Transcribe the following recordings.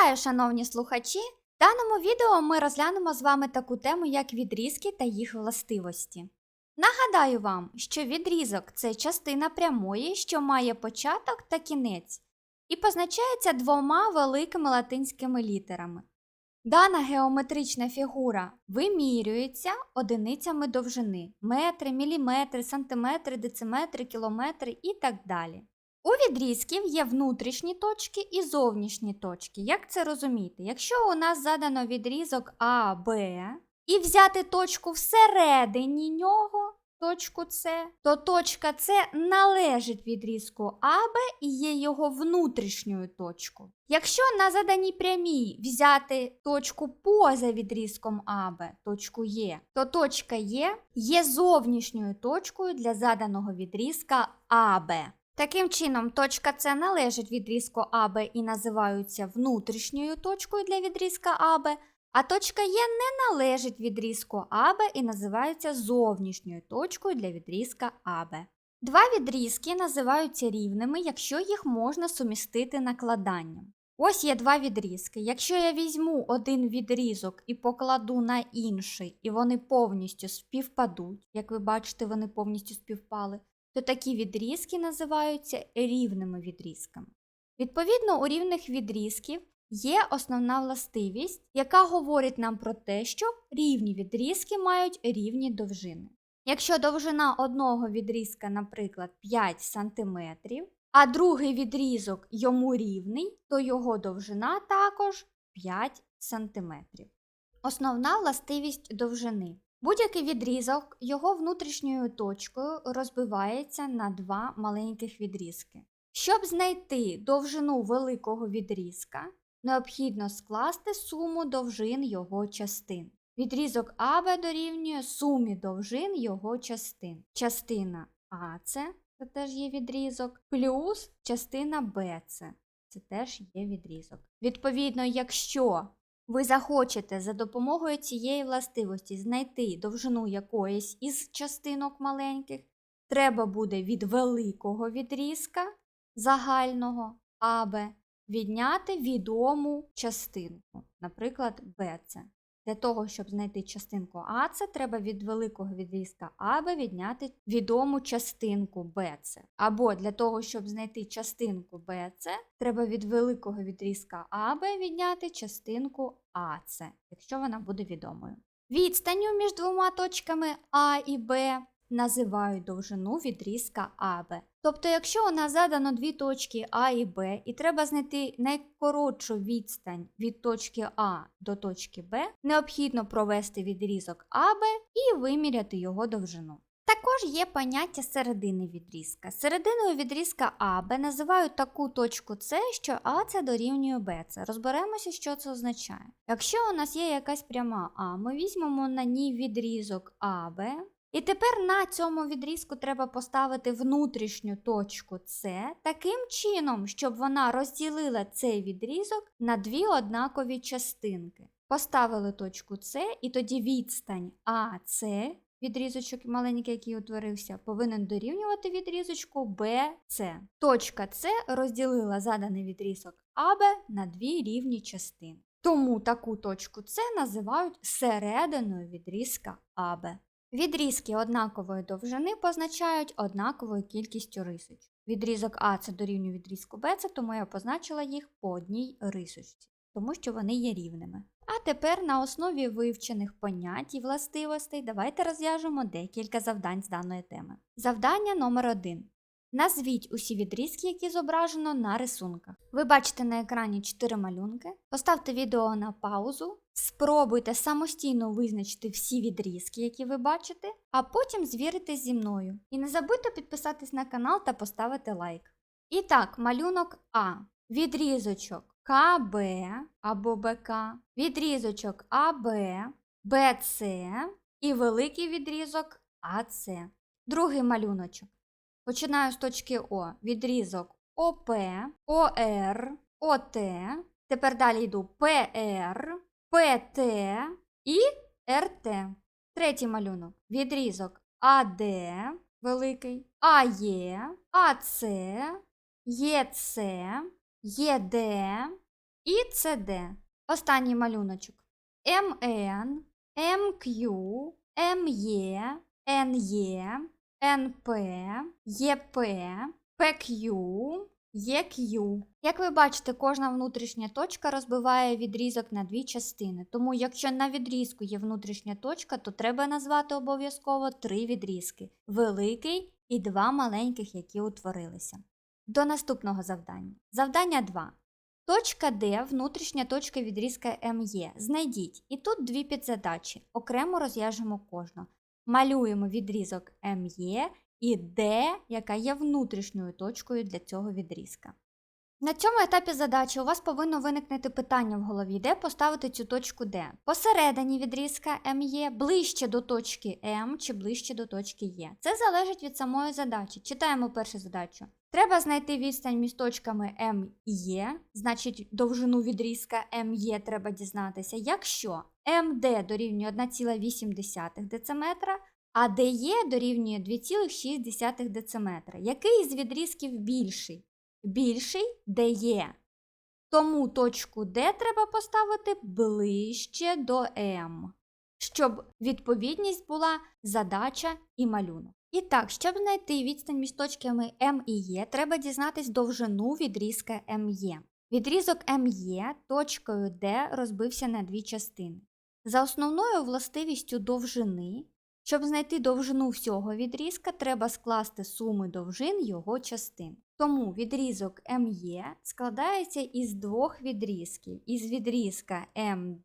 Вітаю, шановні слухачі! В даному відео ми розглянемо з вами таку тему, як відрізки та їх властивості. Нагадаю вам, що відрізок це частина прямої, що має початок та кінець, і позначається двома великими латинськими літерами. Дана геометрична фігура вимірюється одиницями довжини метри, міліметри, сантиметри, дециметри, кілометри і так далі. У відрізків є внутрішні точки і зовнішні точки. Як це розуміти? Якщо у нас задано відрізок А, Б, і взяти точку всередині нього, точку С, то точка С належить відрізку АБ і є його внутрішньою точкою. Якщо на заданій прямій взяти точку поза відрізком АБ, точку Е, то точка Е є зовнішньою точкою для заданого відрізка АБ. Таким чином, точка С належить відрізку АБ і називаються внутрішньою точкою для відрізка АБ, а точка Е не належить відрізку АБ і називається зовнішньою точкою для відрізка АБ. Два відрізки називаються рівними, якщо їх можна сумістити накладанням. Ось є два відрізки. Якщо я візьму один відрізок і покладу на інший, і вони повністю співпадуть, як ви бачите, вони повністю співпали, то такі відрізки називаються рівними відрізками. Відповідно, у рівних відрізків є основна властивість, яка говорить нам про те, що рівні відрізки мають рівні довжини. Якщо довжина одного відрізка, наприклад, 5 см, а другий відрізок йому рівний, то його довжина також 5 см. Основна властивість довжини. Будь-який відрізок його внутрішньою точкою розбивається на два маленьких відрізки. Щоб знайти довжину великого відрізка, необхідно скласти суму довжин його частин. Відрізок АБ дорівнює сумі довжин його частин. Частина АЦ це теж є відрізок, плюс частина БЦ це теж є відрізок. Відповідно, якщо ви захочете за допомогою цієї властивості знайти довжину якоїсь із частинок маленьких, треба буде від великого відрізка загального АБ відняти відому частинку, наприклад, БЦ. Для того, щоб знайти частинку АЦ, треба від великого відрізка АБ відняти відому частинку БЦ. Або для того, щоб знайти частинку БЦ, треба від великого відрізка АБ відняти частинку АЦ, якщо вона буде відомою. Відстанню між двома точками А і Б називають довжину відрізка АБ. Тобто, якщо у нас задано дві точки А і Б, і треба знайти найкоротшу відстань від точки А до точки Б, необхідно провести відрізок АБ і виміряти його довжину. Також є поняття середини відрізка. Серединою відрізка АБ називають таку точку С, що АЦ дорівнює БЦ. Розберемося, що це означає. Якщо у нас є якась пряма А, ми візьмемо на ній відрізок АБ. І тепер на цьому відрізку треба поставити внутрішню точку С таким чином, щоб вона розділила цей відрізок на дві однакові частинки. Поставили точку С, і тоді відстань АС, відрізочок маленький, який утворився, повинен дорівнювати відрізочку БС. Точка С розділила заданий відрізок АБ на дві рівні частини. Тому таку точку С називають серединою відрізка АБ. Відрізки однакової довжини позначають однаковою кількістю рисочок. Відрізок А це дорівнює відрізку Б, це тому я позначила їх по одній рисочці, тому що вони є рівними. А тепер на основі вивчених понять і властивостей давайте розв'яжемо декілька завдань з даної теми. Завдання номер 1. Назвіть усі відрізки, які зображено на рисунках. Ви бачите на екрані 4 малюнки. Поставте відео на паузу, спробуйте самостійно визначити всі відрізки, які ви бачите, а потім звірите зі мною. І не забудьте підписатись на канал та поставити лайк. І так, малюнок А. Відрізочок КБ або БК, відрізочок АБ, БЦ і великий відрізок АЦ. Другий малюночок. Починаю з точки О. Відрізок ОП, ОР, ОТ. Тепер далі йду ПР, ПТ і РТ. Третій малюнок. Відрізок АД великий, АЕ, АЦ, ЄЦ, ЄД, і CD. Останній малюночок. МН, МQ, МЄ, НЄ, НП, ЄП, ПQ, ЄQ. Як ви бачите, кожна внутрішня точка розбиває відрізок на дві частини. Тому, якщо на відрізку є внутрішня точка, то треба назвати обов'язково три відрізки: великий і два маленьких, які утворилися. До наступного завдання. Завдання 2. Точка D – внутрішня точка відрізка МЄ. Знайдіть. І тут дві підзадачі. Окремо розв'яжемо кожну. Малюємо відрізок МЄ і D, яка є внутрішньою точкою для цього відрізка. На цьому етапі задачі у вас повинно виникнути питання в голові, де поставити цю точку D. Посередині відрізка МЄ, ближче до точки М чи ближче до точки Е. Це залежить від самої задачі. Читаємо першу задачу. Треба знайти відстань між точками М і Є, значить довжину відрізка МЄ треба дізнатися, якщо МД дорівнює 1,8 дециметра, а ДЕ дорівнює 2,6 дециметра. Який з відрізків більший? Більший ДЕ. Тому точку Д треба поставити ближче до М, щоб відповідність була задача і малюнок. І так, щоб знайти відстань між точками М і Е, треба дізнатись довжину відрізка МЄ. Відрізок МЄ точкою Д розбився на дві частини. За основною властивістю довжини, щоб знайти довжину всього відрізка, треба скласти суми довжин його частин. Тому відрізок МЄ складається із двох відрізків: із відрізка МД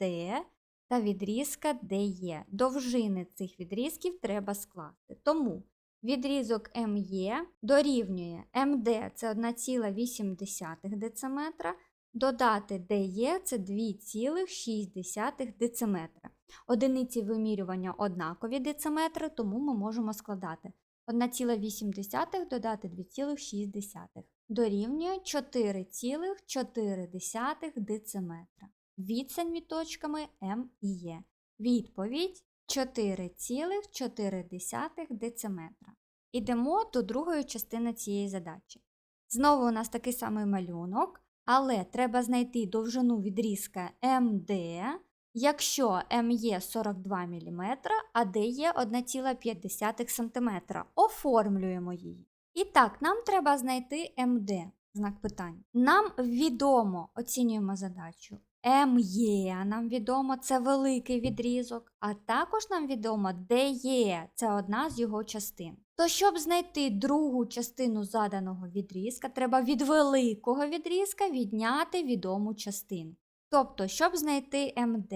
та відрізка ДЕ. Довжини цих відрізків треба скласти. Тому відрізок МЄ дорівнює МД це 1,8 дециметра, додати ДЕ це 2,6 дециметра. Одиниці вимірювання однакові дециметри, тому ми можемо складати 1,8 додати 2,6 дорівнює 4,4 дециметра. Відстань між точками М і Е. Відповідь 4,4 дециметра. Ідемо до другої частини цієї задачі. Знову у нас такий самий малюнок, але треба знайти довжину відрізка МД, якщо МЄ 42 мм, а ДЕ 1,5 см. Оформлюємо її. І так, нам треба знайти МД. Знак питання. Нам відомо, оцінюємо задачу. МЄ нам відомо, це великий відрізок, а також нам відомо ДЕ це одна з його частин. То, щоб знайти другу частину заданого відрізка, треба від великого відрізка відняти відому частину. Тобто, щоб знайти МД,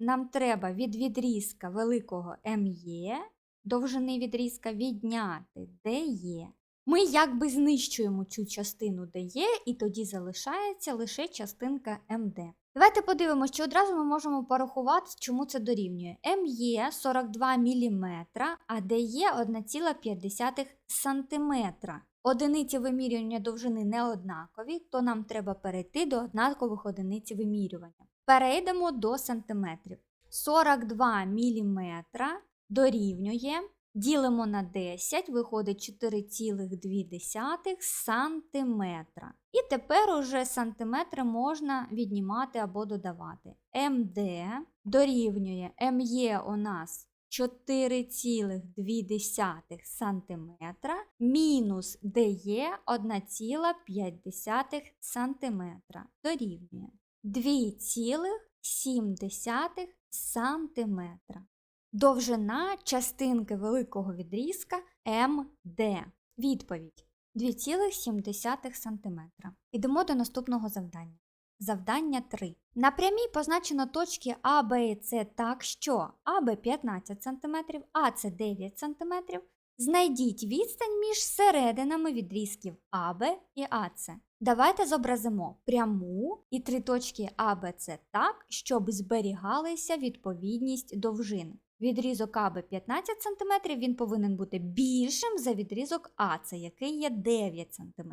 нам треба від відрізка великого МЄ, довжини відрізка відняти ДЕ. Ми якби знищуємо цю частину ДЕ, і тоді залишається лише частинка МД. Давайте подивимося, що одразу ми можемо порахувати, чому це дорівнює. МЄ 42 мм, а ДЕ 1,5 см. Одиниці вимірювання довжини не однакові, то нам треба перейти до однакових одиниць вимірювання. Перейдемо до сантиметрів. 42 мм дорівнює, ділимо на 10, виходить 4,2 сантиметра. І тепер уже сантиметри можна віднімати або додавати. МД дорівнює МЄ у нас 4,2 см мінус ДЕ 1,5 см дорівнює 2,7 см. Довжина частинки великого відрізка МД. Відповідь 2,7 см. Ідемо до наступного завдання. Завдання 3. На прямій позначено точки А, Б і С так, що АБ 15 см, АС 9 см. Знайдіть відстань між серединами відрізків АБ і АС. Давайте зобразимо пряму і три точки А, Б, С так, щоб зберігалися відповідність довжин. Відрізок АБ 15 см, він повинен бути більшим за відрізок АС, який є 9 см.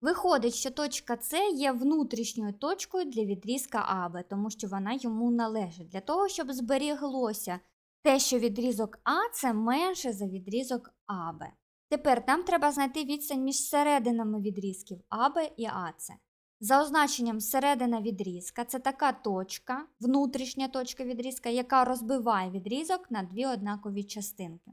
Виходить, що точка С є внутрішньою точкою для відрізка АБ, тому що вона йому належить. Для того, щоб зберіглося те, що відрізок А це менше за відрізок АБ. Тепер нам треба знайти відстань між серединами відрізків АБ і АС. За означенням середина відрізка це така точка, внутрішня точка відрізка, яка розбиває відрізок на дві однакові частинки.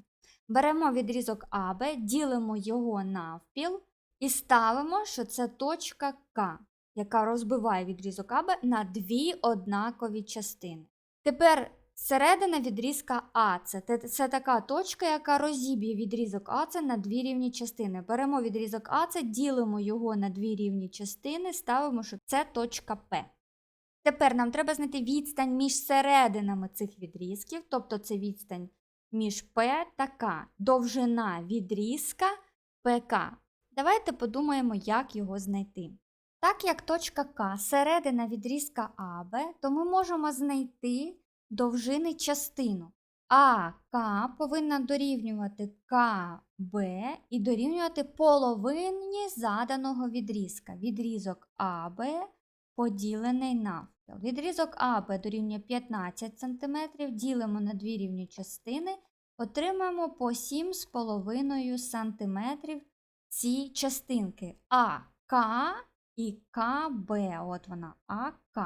Беремо відрізок АБ, ділимо його навпіл і ставимо, що це точка К, яка розбиває відрізок АБ на дві однакові частини. Тепер середина відрізка АЦ це, це така точка, яка розіб'є відрізок АЦ на дві рівні частини. Беремо відрізок АЦ, ділимо його на дві рівні частини, ставимо, що це точка П. Тепер нам треба знайти відстань між серединами цих відрізків, тобто це відстань між П та К, довжина відрізка ПК. Давайте подумаємо, як його знайти. Так як точка К середина відрізка АБ, то ми можемо знайти довжини частину. АК повинна дорівнювати КБ і дорівнювати половині заданого відрізка. Відрізок АБ поділений навпіл. Відрізок АБ дорівнює 15 см, ділимо на дві рівні частини, отримаємо по 7,5 см ці частинки АК і КБ. От вона АК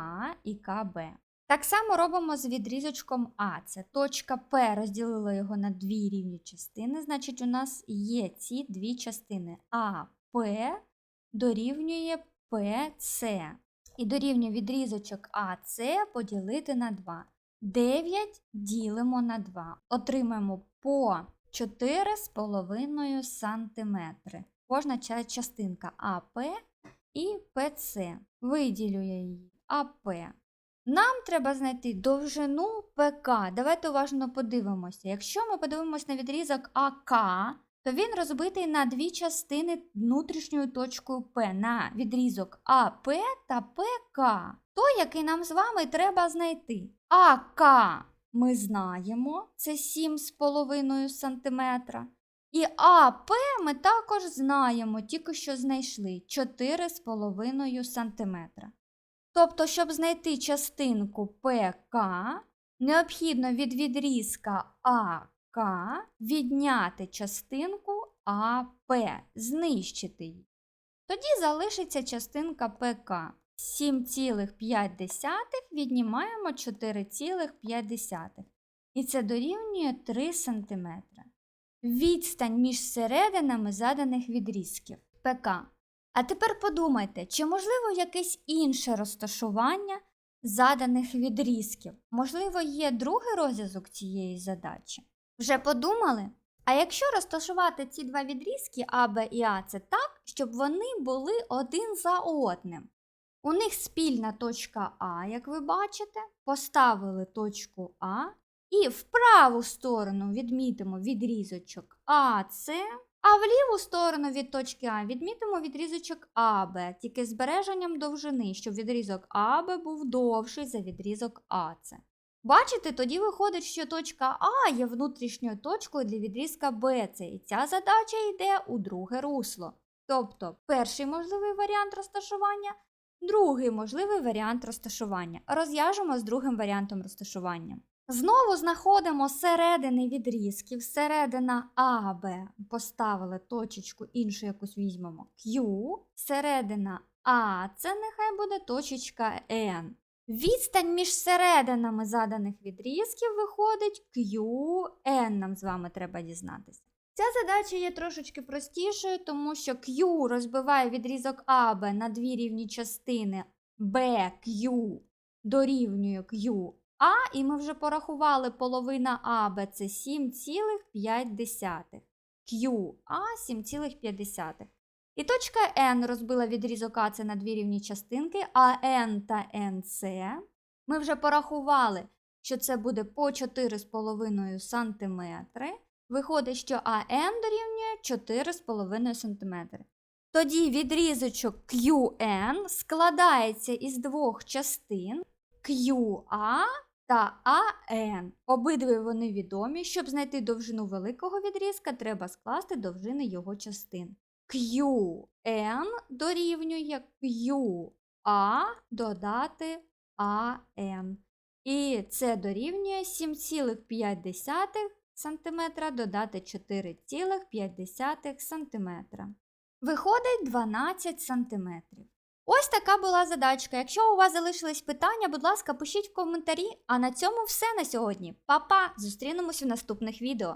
і КБ. Так само робимо з відрізочком А. Це точка П розділила його на дві рівні частини. Значить, у нас є ці дві частини. АП дорівнює ПЦ. І дорівнює відрізочок АС поділити на 2. 9 ділимо на 2. Отримаємо по 4,5 см. Кожна частинка АП і ПЦ. Виділю я її АП. Нам треба знайти довжину ПК. Давайте уважно подивимося. Якщо ми подивимося на відрізок АК, то він розбитий на дві частини внутрішньою точкою П на відрізок АП та ПК. Той, який нам з вами треба знайти. АК ми знаємо, це 7,5 см. І АП ми також знаємо, тільки що знайшли 4,5 см. Тобто, щоб знайти частинку ПК, необхідно від відрізка АК відняти частинку АП, знищити її. Тоді залишиться частинка ПК. 7,5 віднімаємо 4,5. І це дорівнює 3 см. Відстань між серединами заданих відрізків ПК. А тепер подумайте, чи можливо якесь інше розташування заданих відрізків? Можливо, є другий розв'язок цієї задачі? Вже подумали? А якщо розташувати ці два відрізки А, Б і А, це так, щоб вони були один за одним. У них спільна точка А, як ви бачите, поставили точку А і в праву сторону відмітимо відрізочок АС, а в ліву сторону від точки А відмітимо відрізочок АБ, тільки збереженням довжини, щоб відрізок АБ був довший за відрізок АС. Бачите, тоді виходить, що точка А є внутрішньою точкою для відрізка БЦ, і ця задача йде у друге русло. Тобто перший можливий варіант розташування, другий можливий варіант розташування. Розв'яжемо з другим варіантом розташування. Знову знаходимо середини відрізків. Середина АБ поставили точечку, іншу якусь візьмемо Q. Середина А, це нехай буде точечка N. Відстань між серединами заданих відрізків виходить QN, нам з вами треба дізнатися. Ця задача є трошечки простішою, тому що Q розбиває відрізок АБ на дві рівні частини BQ дорівнює QA, і ми вже порахували половина АБ це 7,5. QA 7,5. І точка N розбила відрізок АЦ на дві рівні частинки, а N та NC ми вже порахували, що це буде по 4,5 см. Виходить, що АН дорівнює 4,5 см. Тоді відрізочок QN складається із двох частин QA та AN. Обидві вони відомі. Щоб знайти довжину великого відрізка, треба скласти довжини його частин. QN дорівнює QA додати AN. І це дорівнює 7,5 см додати 4,5 см. Виходить 12 см. Ось така була задачка. Якщо у вас залишились питання, будь ласка, пишіть в коментарі. А на цьому все на сьогодні. Па-па! Зустрінемось у наступних відео.